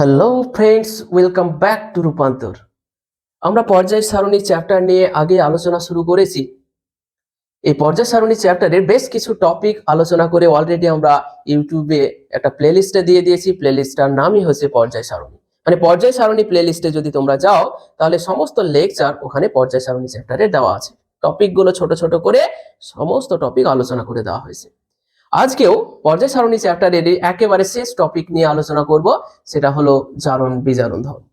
Hello friends welcome back to রূপান্তর আমরা পর্যায় সারণী চ্যাপ্টার নিয়ে আগে আলোচনা শুরু করেছি। এই পর্যায় সারণী চ্যাপ্টারের বেশ কিছু টপিক আলোচনা করে অলরেডি আমরা ইউটিউবে একটা প্লেলিস্টে দিয়ে দিয়েছি। প্লেলিস্টটার নামই হচ্ছে পর্যায় সারণী। মানে পর্যায় সারণী প্লেলিস্টে যদি তোমরা যাও, তাহলে সমস্ত লেকচার ওখানে পর্যায় সারণী চ্যাপ্টারে দেওয়া আছে। টপিকগুলো ছোট ছোট করে সমস্ত টপিক আলোচনা করে দেওয়া হয়েছে। আজকেও পর্যায় সারণী চ্যাপ্টারের একেবারে শেষ টপিক নিয়ে আলোচনা করব, সেটা হলো জারণ বিজারণ ধর্ম।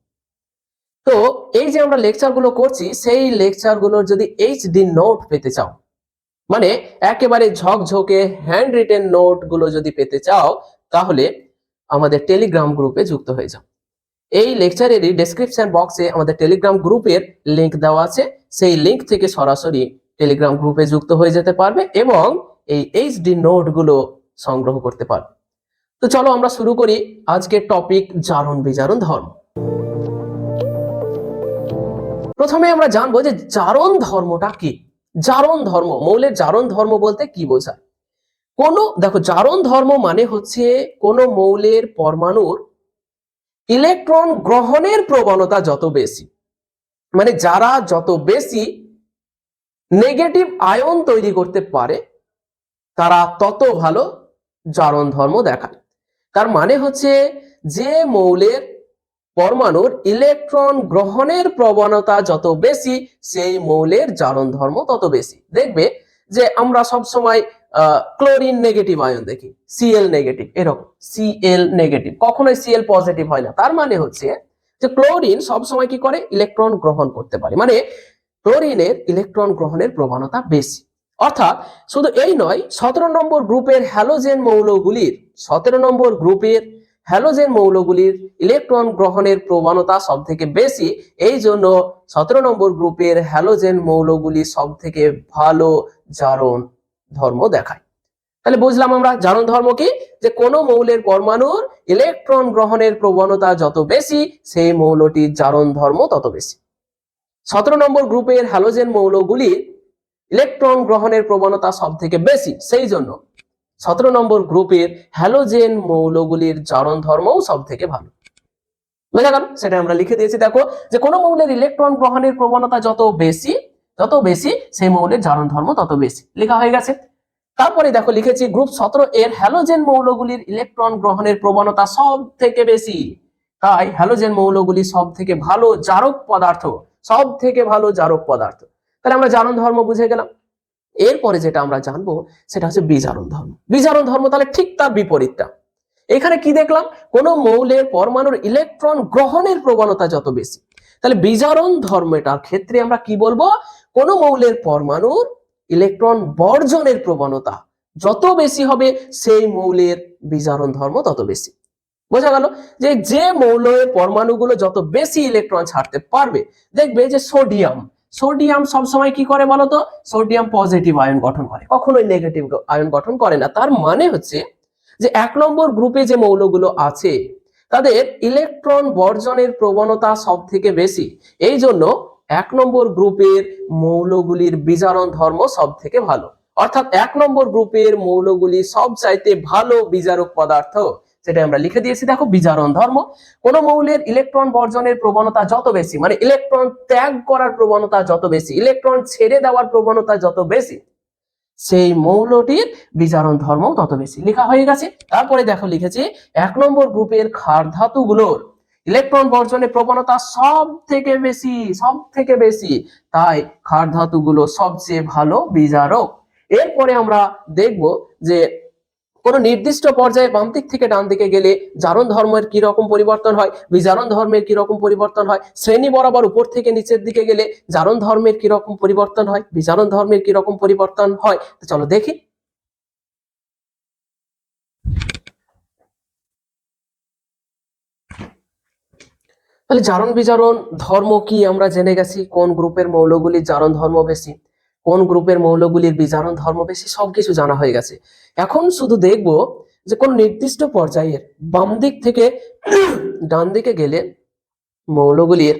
তো এই যে আমরা লেকচারগুলো করছি, সেই লেকচারগুলোর যদি এইচডি নোট পেতে চাও মানে একেবারে ঝকঝকে হ্যান্ড রিটেন নোটগুলো যদি পেতে চাও, তাহলে আমাদের টেলিগ্রাম গ্রুপে যুক্ত হয়ে যাও। এই লেকচারেরই ডেসক্রিপশন বক্সে আমাদের টেলিগ্রাম গ্রুপের লিংক দেওয়া আছে, সেই লিংক থেকে সরাসরি টেলিগ্রাম গ্রুপে যুক্ত হয়ে যেতে পারবে এবং এই এইচডি নোটগুলো সংগ্রহ করতে পারবে তো চলো আমরা শুরু করি আজকের টপিক জারণ বিজারণ ধর্ম। প্রথমে আমরা জানব যে জারণ ধর্মটা কি? জারণ ধর্ম, মৌলের জারণ ধর্ম বলতে কি বোঝায়? কোন, দেখো জারণ ধর্ম মানে হচ্ছে কোন মৌলের পরমাণুর ইলেকট্রন গ্রহণের প্রবণতা যত বেশি। মানে যারা যত বেশি নেগেটিভ আয়ন তৈরি করতে পারে তারা তত ভালো জারণ ধর্ম দেখায়। তার মানে হচ্ছে যে মৌলের পরমাণুর ইলেকট্রন গ্রহণের প্রবণতা যত বেশি, সেই মৌলের জারণ ধর্ম তত বেশি। দেখবে যে আমরা সব সময় ক্লোরিন নেগেটিভ আয়ন দেখি সিএল নেগেটিভ, এরকম সিএল নেগেটিভ, কখনোই সিএল পজিটিভ হয় না। তার মানে হচ্ছে যে ক্লোরিন সব সময় কি করে? ইলেকট্রন গ্রহণ করতে পারে। মানে ক্লোরিনের ইলেকট্রন গ্রহণের প্রবণতা বেশি। অর্থাৎ শুধু এই নয়, সতেরো নম্বর গ্রুপের হ্যালোজেন মৌলগুলির, সতেরো নম্বর গ্রুপের হ্যালোজেন মৌলগুলির ইলেকট্রন গ্রহণের প্রবণতা সব থেকে বেশি। এই জন্য সতেরো নম্বর গ্রুপের হ্যালোজেন মৌলগুলি সব থেকে ভালো জারণ ধর্ম দেখায়। তাহলে বুঝলাম আমরা জারণ ধর্ম কি? যে কোন মৌলের পরমাণুর ইলেকট্রন গ্রহণের প্রবণতা যত বেশি, সেই মৌলটির জারণ ধর্ম তত বেশি। সতেরো নম্বর গ্রুপের হ্যালোজেন মৌলগুলির ইলেকট্রন গ্রহণের প্রবণতা সব থেকে বেশি, সেই জন্য সতেরো নম্বর গ্রুপের হ্যালোজেন মৌলগুলির জারণ ধর্মও সব থেকে ভালো। বোঝা গেল সেটা আমরা লিখে দিয়েছি, দেখো, যে কোনো মৌলের ইলেকট্রন গ্রহণের প্রবণতা যত বেশি যত বেশি, সেই মৌলের জারণ ধর্ম তত বেশি। লেখা হয়ে গেছে। তারপরে দেখো, লিখেছি গ্রুপ সতেরো এর হ্যালোজেন মৌলগুলির ইলেকট্রন গ্রহণের প্রবণতা সব থেকে বেশি। তাই হ্যালোজেন মৌলগুলি সব থেকে ভালো জারক পদার্থ সব থেকে ভালো জারক পদার্থ। তাহলে আমরা জারণ ধর্ম বুঝে গেলাম। এরপরে যেটা আমরা জানব, সেটা হচ্ছে বিজারণ ধর্ম। বিজারণ ধর্ম তাহলে ঠিক তার বিপরীতটা। এখানে কি দেখলাম? কোন মৌলের পরমাণুর ইলেকট্রন গ্রহণের প্রবণতা যত বেশি, তাহলে বিজারণ ধর্মটার ক্ষেত্রে আমরা কি বলব? কোন মৌলের পরমাণুর ইলেকট্রন বর্জনের প্রবণতা যত বেশি হবে, সেই মৌলের বিজারণ ধর্ম তত বেশি। বোঝা গেল যে যে মৌলের পরমাণুগুলো যত বেশি ইলেকট্রন ছাড়তে পারবে, দেখবে যে সোডিয়াম সোডিয়াম সবসময় কি করে বলতো? সোডিয়াম পজিটিভ আয়ন গঠন করে। কখনোই নেগেটিভ আয়ন গঠন করে না। তার মানে হচ্ছে যে এক নম্বর গ্রুপে যে মৌলগুলো আছে, তাদের ইলেকট্রন বর্জনের প্রবণতা সব থেকে বেশি। এই জন্য এক নম্বর গ্রুপের মৌলগুলির বিজারণ ধর্ম সব থেকে ভালো। অর্থাৎ এক নম্বর গ্রুপের মৌলগুলি সব চাইতে ভালো বিজারক পদার্থ। সেটা আমরা লিখে দিয়েছি, দেখো বিজারণ ধর্ম, কোন মৌলের ইলেকট্রন বর্জনের প্রবণতা যত বেশি মানে ইলেকট্রন ত্যাগ করার প্রবণতা যত বেশি ইলেকট্রন ছেড়ে দেওয়ার প্রবণতা যত বেশি, সেই মৌলটির বিজারণ ধর্ম তত বেশি। লেখা হয়ে গেছে। তারপরে দেখো লিখেছি, এক নম্বর গ্রুপের ক্ষার ধাতুগুলোর ইলেকট্রন বর্জনের প্রবণতা সব থেকে বেশি সব থেকে বেশি, তাই ক্ষার ধাতুগুলো সবচেয়ে ভালো বিজারক। এরপরে আমরা দেখব যে কোন নির্দিষ্ট পর্যায়ে বাম দিক থেকে ডান দিকে গেলে জারণ ধর্মের রকম পরিবর্তন হয়, বিজারণ ধর্মের রকম পরিবর্তন হয়, শ্রেণি বরাবর উপর থেকে নিচের দিকে গেলে জারণ ধর্মের রকম পরিবর্তন হয়, বিজারণ ধর্মের রকম পরিবর্তন হয় চলো দেখি। তাহলে জারণ বিজারণ ধর্ম কি আমরা জেনে গেছি, কোন গ্রুপের মৌলগুলি জারণ ধর্ম বেশি? কোন গ্রুপের মৌলগুলির বিজারণ, ধর্ম বেশি সবকিছু জানা হয়ে গেছে। এখন শুধু দেখব যে কোন নির্দিষ্ট পর্যায়ের বাম দিক থেকে ডান দিকে গেলে মৌলগুলির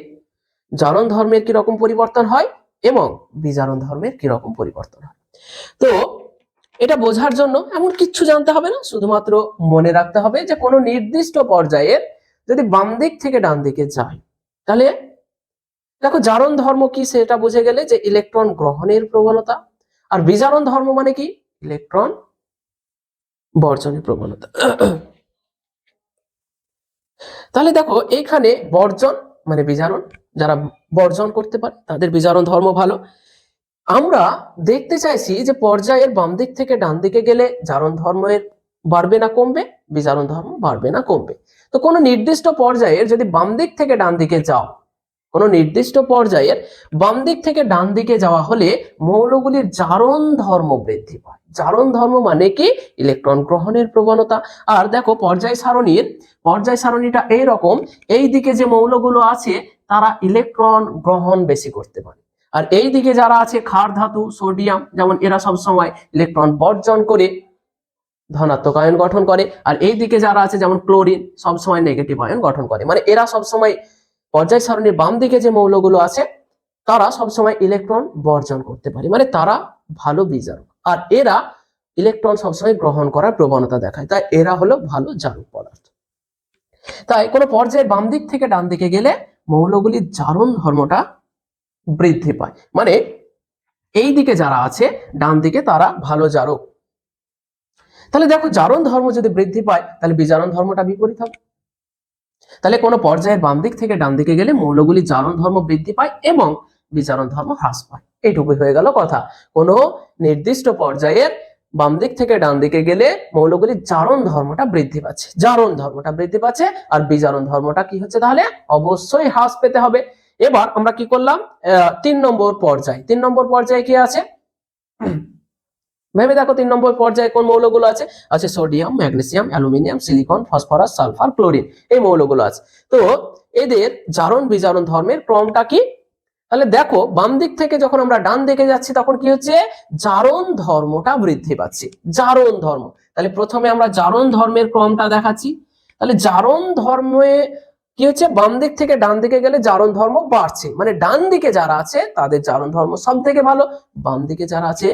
জারণ ধর্মের কি রকম পরিবর্তন হয় এবং বিজারণ ধর্মের কি রকম পরিবর্তন হয়। তো এটা বোঝার জন্য এমন কিচ্ছু জানতে হবে না, শুধুমাত্র মনে রাখতে হবে যে কোনো নির্দিষ্ট পর্যায়ের যদি বাম দিক থেকে ডান দিকে যায়, তাহলে দেখো, জারণ ধর্ম কি সেটা বুঝে গেলে যে ইলেকট্রন গ্রহণের প্রবণতা, আর বিজারণ ধর্ম মানে কি? ইলেকট্রন বর্জনের প্রবণতা। তাহলে দেখো এইখানে বর্জন মানে বিজারণ, যারা বর্জন করতে পারে, তাদের বিজারণ ধর্ম ভালো। আমরা দেখতে চাইছি যে পর্যায়ের বাম দিক থেকে ডান দিকে গেলে জারণ ধর্মের বাড়বে না কমবে, বিজারণ ধর্ম বাড়বে না কমবে। তো কোনো নির্দিষ্ট পর্যায়ের যদি বাম দিক থেকে ডান দিকে যাও কোনো নির্দিষ্ট পর্যায়ের বাম দিক থেকে ডান দিকে যাওয়া হলে মৌলগুলির জারণ ধর্ম বৃদ্ধি পায়। জারণ ধর্ম মানে কি? ইলেকট্রন গ্রহণের প্রবণতা। আর দেখো, পর্যায় সারণীর, পর্যায় সারণীটা এইরকম, এই দিকে যে মৌলগুলো আছে, তারা ইলেকট্রন গ্রহণ বেশি করতে পারে। আর এই দিকে যারা আছে, ক্ষার ধাতু, সোডিয়াম, যেমন এরা সব সময় ইলেকট্রন বর্জন করে, ধনাত্মক আয়ন গঠন করে। আর এই দিকে যারা আছে, যেমন ক্লোরিন সবসময় নেগেটিভ আয়ন গঠন করে। মানে এরা সবসময় পর্যায় সারণীর বাম দিকে যে মৌলগুলো আছে, তারা সবসময় ইলেকট্রন বর্জন করতে পারে। মানে তারা ভালো বিজারক আর এরা ইলেকট্রন সবসময় গ্রহণ করার প্রবণতা দেখায়। তাই এরা হলো ভালো জারক পদার্থ। তাই কোনো পর্যায়ের বাম দিক থেকে ডান দিকে গেলে মৌলগুলির জারণ ধর্মটা বৃদ্ধি পায়। মানে এই দিকে যারা আছে, ডান দিকে তারা ভালো জারক তাহলে দেখো, জারণ ধর্ম যদি বৃদ্ধি পায়, তাহলে বিজারণ ধর্মটা বিপরীত হবে। তাহলে কোনো পর্যায়ের বাম দিক থেকে ডান দিকে গেলে মৌলগুলি জারণ ধর্ম বৃদ্ধি পায় এবং বিজারণ ধর্ম হ্রাস পায়। এইটুকুই হয়ে গেল কথা। কোনো নির্দিষ্ট পর্যায়ের বাম দিক থেকে ডান দিকে গেলে মৌলগুলি জারণ ধর্মটা বৃদ্ধি পাচ্ছে। জারণ ধর্মটা বৃদ্ধি পাচ্ছে আর বিজারণ ধর্মটা কি হচ্ছে তাহলে? অবশ্যই হ্রাস পেতে হবে। এবার আমরা কি করলাম? তিন নম্বর পর্যায়। তিন নম্বর পর্যায়ে কি আছে? ভেবে দেখো তিন নম্বর পর্যায়ে কোন মৌলগুলো আছে? আছে sodium, magnesium, aluminium, silicon, phosphorus, sulphur, chlorine এই মৌলগুলো আছে। তো এদের জারণ বিজারণ ধর্মের ক্রমটা কি? তাহলে দেখো বাম দিক থেকে যখন আমরা ডান দিকে যাচ্ছি তখন কি হচ্ছে? জারণ ধর্মটা বৃদ্ধি পাচ্ছে। জারণ ধর্ম। তাহলে প্রথমে আমরা জারণ ধর্মের ক্রমটা দেখাচ্ছি। তাহলে জারণ ধর্মে কি হচ্ছে? বাম দিক থেকে ডান দিকে গেলে জারণ ধর্ম বাড়ছে। মানে ডান দিকে যারা আছে তাদের জারণ ধর্ম সব থেকে ভালো। বাম দিকে যারা আছে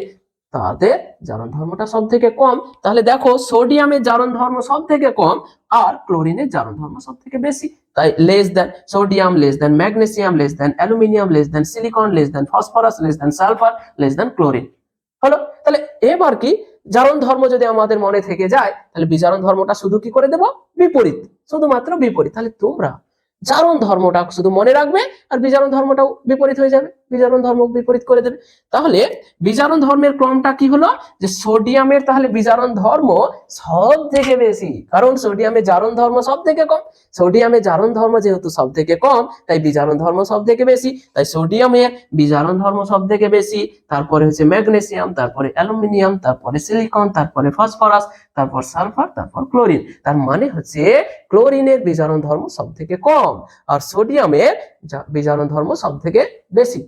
তাদের জারণ ধর্মটা সব থেকে কম। তাহলে দেখো সোডিয়ামের জারণ ধর্ম সব থেকে কম আর ক্লোরিনের জারণ ধর্ম সব থেকে বেশি। তাই less than sodium less than magnesium less than aluminium less than silicon less than phosphorus less than sulphur less than chlorine হলো? তাহলে এবার কি? জারণ ধর্ম যদি আমাদের মনে থেকে যায়, তাহলে বিজারণ ধর্মটা শুধু কি করে দেব? বিপরীত। শুধুমাত্র বিপরীত। তাহলে তোমরা জারণ ধর্মটা শুধু মনে রাখবে আর বিজারণ ধর্মটাও বিপরীত হয়ে যাবে। বিজারণ ধর্ম বিপরীত করে দেবে। তাহলে বিজারণ ধর্মের ক্রমটা কি হলো? যে সোডিয়ামের তাহলে বিজারণ ধর্ম সব থেকে বেশি। কারণ সোডিয়ামের জারণ ধর্ম সব থেকে কম। সোডিয়ামের জারণ ধর্ম যেহেতু সব থেকে কম, তাই বিজারণ ধর্ম সব থেকে বেশি। তাই সোডিয়ামের বিজারণ ধর্ম সব থেকে বেশি। তারপরে হচ্ছে ম্যাগনেসিয়াম, তারপরে অ্যালুমিনিয়াম, তারপরে সিলিকন, তারপরে ফসফরাস, তারপর সালফার, তারপর ক্লোরিন। তার মানে হচ্ছে ক্লোরিনের বিজারণ ধর্ম সব থেকে কম। আর সোডিয়ামের বিজারণ ধর্ম সব থেকে বেশি।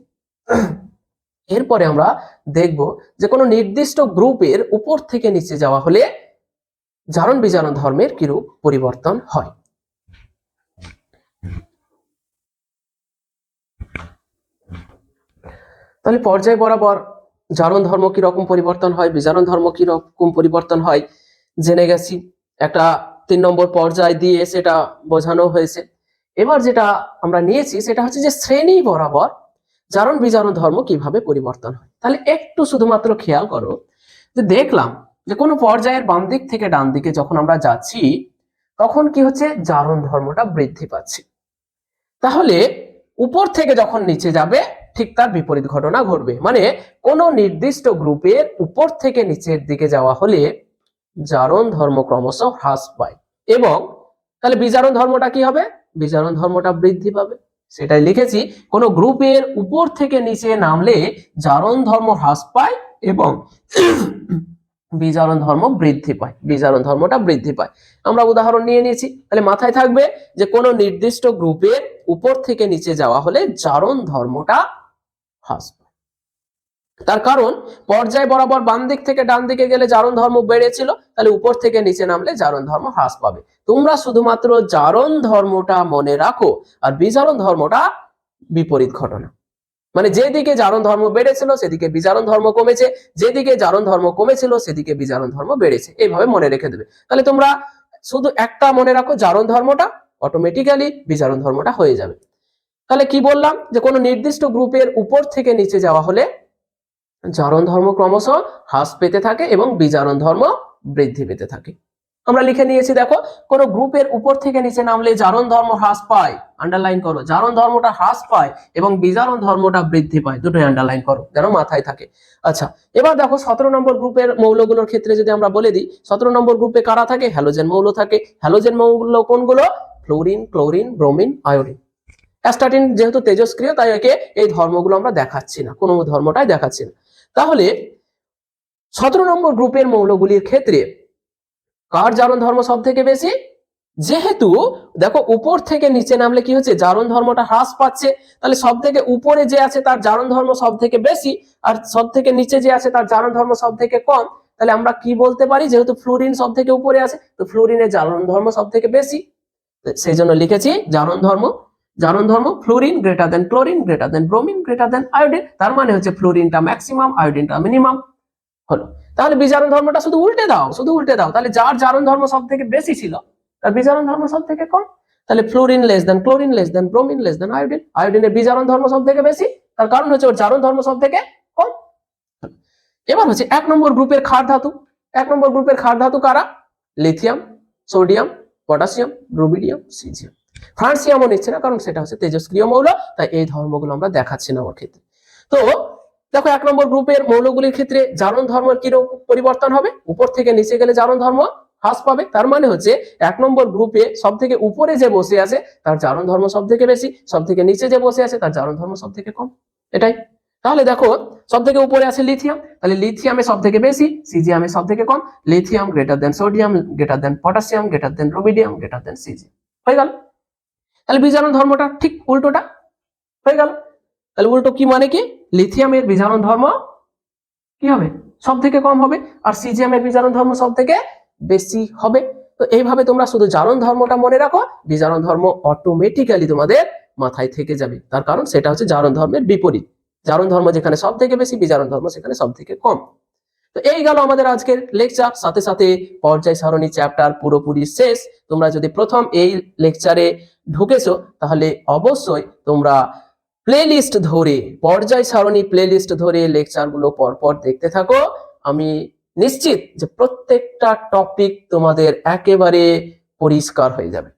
এরপরে আমরা দেখব যে কোনো নির্দিষ্ট গ্রুপের উপর থেকে নিচে যাওয়া হলে জারণ বিজারণ ধর্মের কিরূপ পরিবর্তন হয়? তাহলে পর্যায় বরাবর জারণ ধর্ম কি রকম পরিবর্তন হয়, বিজারণ ধর্ম কি রকম পরিবর্তন হয়? জেনে গেছি, একটা তিন নম্বর পর্যায় দিয়ে সেটা বোঝানো হয়েছে। এবার যেটা আমরা নিয়েছি সেটা হচ্ছে যে শ্রেণি বরাবর জারণ বিজারণ ধর্ম কীভাবে পরিবর্তন হয়? তাহলে একটু শুধুমাত্র খেয়াল করো যে দেখলাম যে কোনো পর্যায়ের বাম দিক থেকে ডান দিকে যখন আমরা যাচ্ছি, তখন কি হচ্ছে? জারণ ধর্মটা বৃদ্ধি পাচ্ছে। তাহলে উপর থেকে যখন নিচে যাবে, ঠিক তার বিপরীত ঘটনা ঘটবে। মানে কোনো নির্দিষ্ট গ্রুপের উপর থেকে নিচের দিকে যাওয়া হলে জারণ ধর্ম ক্রমশ হ্রাস পায়। এবং তাহলে বিজারণ ধর্মটা কি হবে? বিজারণ ধর্মটা বৃদ্ধি পাবে। সেটাই লিখেছি, কোন গ্রুপের উপর থেকে নিচে নামলে জারণ ধর্ম হ্রাস পায় এবং বিজারণ ধর্ম বৃদ্ধি পায়, বিজারণ ধর্মটা বৃদ্ধি পায়। আমরা উদাহরণ নিয়ে নিয়েছি, তাহলে মাথায় থাকবে যে কোনো নির্দিষ্ট গ্রুপের উপর থেকে নিচে যাওয়া হলে জারণ ধর্মটা হ্রাস পায়। তার কারণ, পর্যায় বরাবর বাম দিক থেকে ডান দিকে গেলে জারণ ধর্ম বেড়েছিল, তাহলে উপর থেকে নিচে নামলে জারণ ধর্ম হ্রাস পাবে। তোমরা শুধুমাত্র জারণ ধর্মটা মনে রাখো, আর বিজারণ ধর্মটা বিপরীত ঘটনা। মানে যেদিকে জারণ ধর্ম বেড়েছিল, সেদিকে বিজারণ ধর্ম কমেছে, যেদিকে জারণ ধর্ম কমেছিল, সেদিকে বিজারণ ধর্ম বেড়েছে। এইভাবে মনে রেখে দেবে। তাহলে তোমরা শুধু একটা মনে রাখো, জারণ ধর্মটা অটোমেটিক্যালি বিজারণ ধর্মটা হয়ে যাবে। তাহলে কি বললাম? যে কোনো নির্দিষ্ট গ্রুপের উপর থেকে নিচে যাওয়া হলে জারণ ধর্ম ক্রমশ হ্রাস পেতে থাকে এবং বিজারণ ধর্ম বৃদ্ধি পেতে থাকে। আমরা লিখে নিয়েছি, দেখো, কোন গ্রুপের উপর থেকে নিচে নামলে জারণ ধর্ম হ্রাস পায়। আন্ডারলাইন করো, জারণ ধর্মটা হ্রাস পায় এবং বিজারণ ধর্মটা বৃদ্ধি পায়। দুটোই আন্ডারলাইন করো, যেন মাথায় থাকে। আচ্ছা এবার দেখো, সতেরো নম্বর গ্রুপের মৌলগুলোর ক্ষেত্রে যদি আমরা বলে দিই, সতেরো নম্বর গ্রুপে কারা থাকে? হ্যালোজেন মৌল থাকে। হ্যালোজেন মৌল কোনগুলো? Fluorine chlorine bromine iodine astatine যেহেতু তেজস্ক্রিয়, তাই একে এই ধর্মগুলো আমরা দেখাচ্ছি না, কোনো ধর্মটাই দেখাচ্ছি না। তাহলে সতেরো নম্বর গ্রুপের মৌলগুলির ক্ষেত্রে কার জারণ ধর্ম সব থেকে বেশি? যেহেতু, দেখো, উপর থেকে নিচে নামলে কি হচ্ছে? জারণ ধর্মটা হ্রাস পাচ্ছে। তাহলে সব থেকে উপরে যে আছে তার জারণ ধর্ম সব থেকে বেশি আর সব থেকে নিচে যে আছে তার জারণ ধর্ম সব থেকে কম। তাহলে আমরা কি বলতে পারি? যেহেতু ফ্লোরিন সব থেকে উপরে আছে, তো ফ্লোরিনের জারণ ধর্ম সব থেকে বেশি সেই জন্য লিখেছি জারণ ধর্ম জারণ ধর্ম fluorine greater than chlorine greater than bromine greater than iodine তার মানে হচ্ছে ফ্লোরিনটা ম্যাক্সিমাম আয়োডিনটা মিনিমাম হলো। তাহলে বিজারণ ধর্মটা শুধু উল্টে দাও, শুধু উল্টে দাও। তাহলে যার জারণ ধর্ম সব থেকে বেশি ছিল, তার বিজারণ ধর্ম সব থেকে কম? তাহলে fluorine less than chlorine less than bromine less than iodine আয়োডিনের বিজারণ ধর্ম সব থেকে বেশি, তার কারণ হচ্ছে ওর জারণ ধর্ম সব থেকে কম। এবার হচ্ছে এক নম্বর গ্রুপের ক্ষার ধাতু। এক নম্বর গ্রুপের ক্ষার ধাতু কারা? Lithium sodium potassium rubidium caesium ফ্রান্সিয়ামও নিচ্ছে না, কারণ সেটা হচ্ছে তেজস্ক্রিয় মৌল, তাই এই ধর্মগুলো আমরা দেখাচ্ছি না ওর ক্ষেত্রে। তো দেখো, এক নম্বর গ্রুপের মৌলগুলির ক্ষেত্রে জারণ ধর্মের কি পরিবর্তন হবে? উপর থেকে নিচে গেলে জারণ ধর্ম হ্রাস পাবে। তার মানে হচ্ছে, এক নম্বর গ্রুপে সব থেকে উপরে যে বসে আছে, তার জারণ ধর্ম সব থেকে বেশি সব থেকে নিচে যে বসে আছে, তার জারণ ধর্ম সব থেকে কম। এটাই। তাহলে দেখো সব থেকে উপরে আছে লিথিয়াম, তাহলে লিথিয়ামে সব থেকে বেশি, সিজিয়ামে সব থেকে কম, lithium greater than sodium greater than potassium greater than rubidium greater than caesium হয়ে গেল। তাহলে বিজারণ ধর্মটা ঠিক উল্টোটা হয়ে গেল। তাহলে উল্টো কি মানে কি? লিথিয়ামের বিজারণ ধর্ম কি হবে? সব থেকে কম হবে আর সিজিয়ামের বিজারণ ধর্ম সব থেকে বেশি হবে। তো এইভাবে তোমরা শুধু জারণ ধর্মটা মনে রাখো বিজারণ ধর্ম অটোমেটিক্যালি তোমাদের মাথায় থেকে যাবে। তার কারণ সেটা হচ্ছে জারণ ধর্মের বিপরীত। জারণ ধর্ম যেখানে সব থেকে বেশি বিজারণ ধর্ম সেখানে সব থেকে কম। তো এই গেল আমাদের আজকের লেকচার সাথে সাথে পর্যায় সারণী চ্যাপ্টার পুরোপুরি শেষ। তোমরা যদি প্রথম এই লেকচারে ঢুকেছো, তাহলে অবশ্যই তোমরা প্লে লিস্ট ধরে, পর্যায় সারণী প্লে লিস্ট ধরে লেকচারগুলো পরপর দেখতে থাকো। আমি নিশ্চিত যে প্রত্যেকটা টপিক তোমাদের একেবারে পরিষ্কার হয়ে যাবে।